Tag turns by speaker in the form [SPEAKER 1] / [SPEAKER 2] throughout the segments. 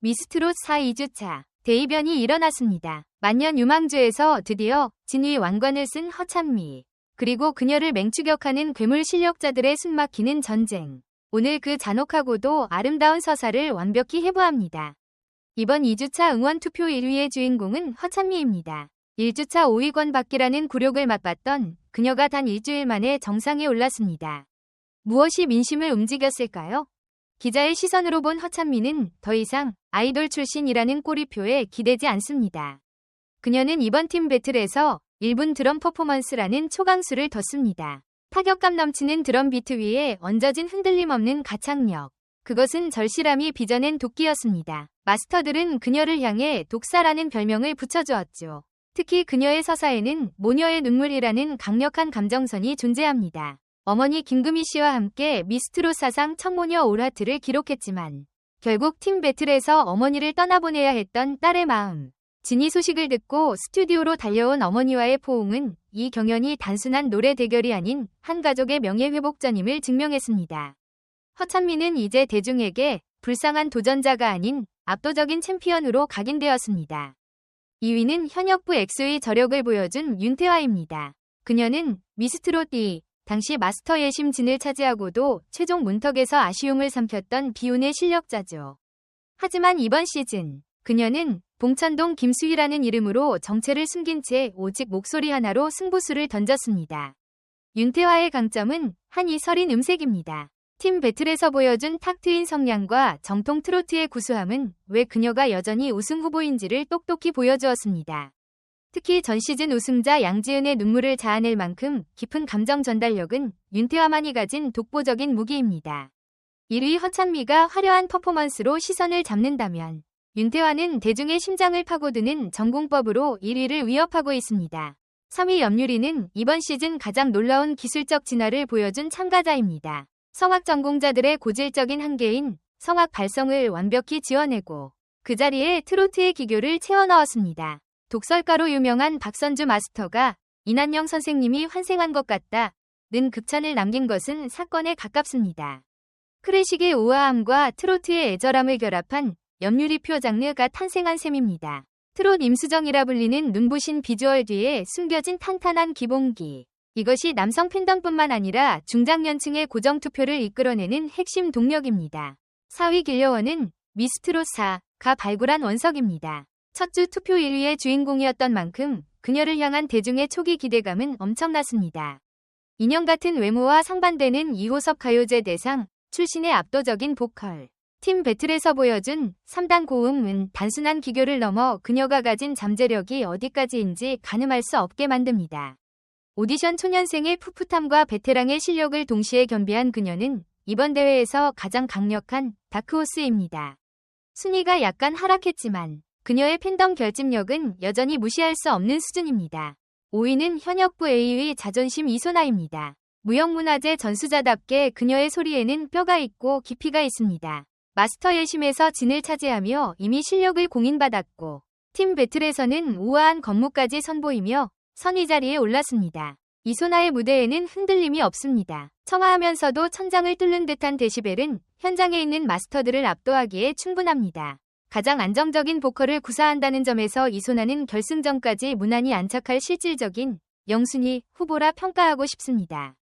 [SPEAKER 1] 미스트롯 4 2주차 대이변이 일어났습니다. 만년 유망주에서 드디어 진위 왕관을 쓴 허찬미 그리고 그녀를 맹추격하는 괴물 실력자들의 숨막히는 전쟁. 오늘 그 잔혹하고도 아름다운 서사를 완벽히 해부합니다. 이번 2주차 응원 투표 1위의 주인공은 허찬미입니다. 1주차 5위권 받기라는 굴욕을 맛봤던 그녀가 단 일주일 만에 정상에 올랐습니다. 무엇이 민심을 움직였을까요? 기자의 시선으로 본 허찬미는 더 이상 아이돌 출신이라는 꼬리표에 기대지 않습니다. 그녀는 이번 팀 배틀에서 1분 드럼 퍼포먼스라는 초강수를 뒀습니다. 타격감 넘치는 드럼 비트 위에 얹어진 흔들림 없는 가창력. 그것은 절실함이 빚어낸 도끼였습니다. 마스터들은 그녀를 향해 독사라는 별명을 붙여주었죠. 특히 그녀의 서사에는 모녀의 눈물이라는 강력한 감정선이 존재합니다. 어머니 김금희 씨와 함께 미스트롯 사상 청모녀 올하트를 기록했지만 결국 팀 배틀에서 어머니를 떠나보내야 했던 딸의 마음. 진이 소식을 듣고 스튜디오로 달려온 어머니와의 포옹은 이 경연이 단순한 노래 대결이 아닌 한 가족의 명예회복전임을 증명했습니다. 허찬미는 이제 대중에게 불쌍한 도전자가 아닌 압도적인 챔피언으로 각인되었습니다. 2위는 현역부 엑소의 저력을 보여준 윤태화입니다. 그녀는 미스트롯 D 당시 마스터 예심 진을 차지하고도 최종 문턱에서 아쉬움을 삼켰던 비운의 실력자죠. 하지만 이번 시즌 그녀는 봉천동 김수희라는 이름으로 정체를 숨긴 채 오직 목소리 하나로 승부수를 던졌습니다. 윤태화의 강점은 한이 서린 음색입니다. 팀 배틀에서 보여준 탁 트인 성량과 정통 트로트의 구수함은 왜 그녀가 여전히 우승 후보인지를 똑똑히 보여주었습니다. 특히 전 시즌 우승자 양지은의 눈물을 자아낼 만큼 깊은 감정 전달력은 윤태화만이 가진 독보적인 무기입니다. 1위 허찬미가 화려한 퍼포먼스로 시선을 잡는다면 윤태화는 대중의 심장을 파고드는 전공법으로 1위를 위협하고 있습니다. 3위 염유리는 이번 시즌 가장 놀라운 기술적 진화를 보여준 참가자입니다. 성악 전공자들의 고질적인 한계인 성악 발성을 완벽히 지어내고 그 자리에 트로트의 기교를 채워 넣었습니다. 독설가로 유명한 박선주 마스터가 이난영 선생님이 환생한 것 같다. 는 극찬을 남긴 것은 사건에 가깝습니다. 클래식의 우아함과 트로트의 애절함을 결합한 염유리표 장르가 탄생한 셈입니다. 트롯 임수정이라 불리는 눈부신 비주얼 뒤에 숨겨진 탄탄한 기본기. 이것이 남성 팬덤뿐만 아니라 중장년층의 고정투표를 이끌어내는 핵심 동력입니다. 4위 길려원은 미스트롯 4가 발굴한 원석입니다. 첫 주 투표 1위의 주인공이었던 만큼 그녀를 향한 대중의 초기 기대감은 엄청났습니다. 인형 같은 외모와 상반되는 2호섭 가요제 대상, 출신의 압도적인 보컬. 팀 배틀에서 보여준 3단 고음은 단순한 기교를 넘어 그녀가 가진 잠재력이 어디까지인지 가늠할 수 없게 만듭니다. 오디션 초년생의 풋풋함과 베테랑의 실력을 동시에 겸비한 그녀는 이번 대회에서 가장 강력한 다크호스입니다. 순위가 약간 하락했지만 그녀의 팬덤 결집력은 여전히 무시할 수 없는 수준입니다. 5위는 현역부 A위 자존심 이소나입니다. 무형문화재 전수자답게 그녀의 소리에는 뼈가 있고 깊이가 있습니다. 마스터 예심에서 진을 차지하며 이미 실력을 공인받았고 팀 배틀에서는 우아한 건무까지 선보이며 선위 자리에 올랐습니다. 이소나의 무대에는 흔들림이 없습니다. 청아하면서도 천장을 뚫는 듯한 데시벨은 현장에 있는 마스터들을 압도하기에 충분합니다. 가장 안정적인 보컬을 구사한다는 점에서 이소나는 결승전까지 무난히 안착할 실질적인 영순위 후보라 평가하고 싶습니다.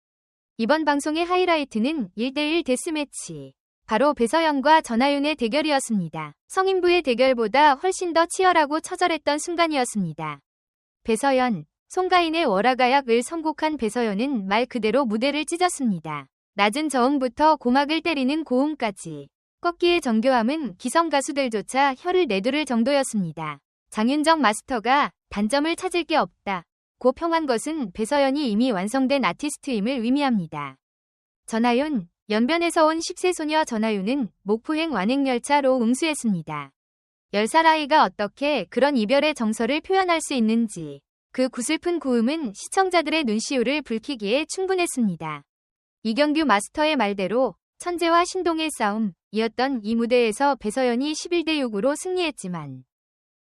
[SPEAKER 1] 이번 방송의 하이라이트는 1대1 데스매치. 바로 배서연과 전하윤의 대결이었습니다. 성인부의 대결보다 훨씬 더 치열하고 처절했던 순간이었습니다. 배서연, 송가인의 월화가약을 선곡한 배서연은 말 그대로 무대를 찢었습니다. 낮은 저음부터 고막을 때리는 고음까지. 꺾기의 정교함은 기성 가수들조차 혀를 내두를 정도였습니다. 장윤정 마스터가 단점을 찾을 게 없다. 고 평한 것은 배서연이 이미 완성된 아티스트임을 의미합니다. 전하윤, 연변에서 온 10세 소녀 전하윤은 목포행 완행열차로 응수했습니다. 10살 아이가 어떻게 그런 이별의 정서를 표현할 수 있는지 그 구슬픈 고음은 시청자들의 눈시울을 붉히기에 충분했습니다. 이경규 마스터의 말대로 천재와 신동의 싸움 이었던 이 무대에서 배서연이 11대 6으로 승리했지만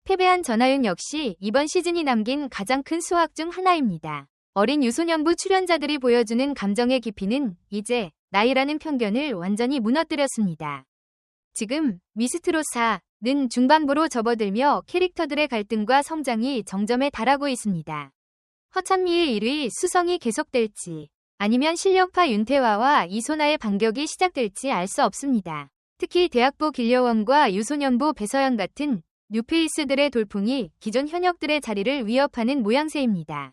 [SPEAKER 1] 패배한 전하윤 역시 이번 시즌이 남긴 가장 큰 수확 중 하나입니다. 어린 유소년부 출연자들이 보여주는 감정의 깊이는 이제 나이라는 편견을 완전히 무너뜨렸습니다. 지금 미스트롯 4는 중반부로 접어들며 캐릭터들의 갈등과 성장이 정점에 달하고 있습니다. 허찬미의 1위 수성이 계속될지 아니면 실력파 윤태화와 이소나의 반격이 시작될지 알 수 없습니다. 특히 대학부 길려원과 유소년부 배서연 같은 뉴페이스들의 돌풍이 기존 현역들의 자리를 위협하는 모양새입니다.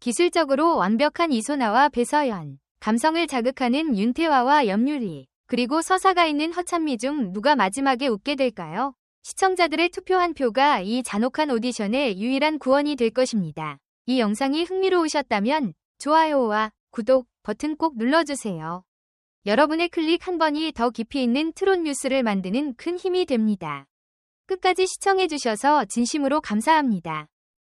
[SPEAKER 1] 기술적으로 완벽한 이소나와 배서연, 감성을 자극하는 윤태화와 염유리, 그리고 서사가 있는 허찬미 중 누가 마지막에 웃게 될까요? 시청자들의 투표 한 표가 이 잔혹한 오디션의 유일한 구원이 될 것입니다. 이 영상이 흥미로우셨다면 좋아요와 구독 버튼 꼭 눌러주세요. 여러분의 클릭 한 번이 더 깊이 있는 트롯 뉴스를 만드는 큰 힘이 됩니다. 끝까지 시청해주셔서 진심으로 감사합니다.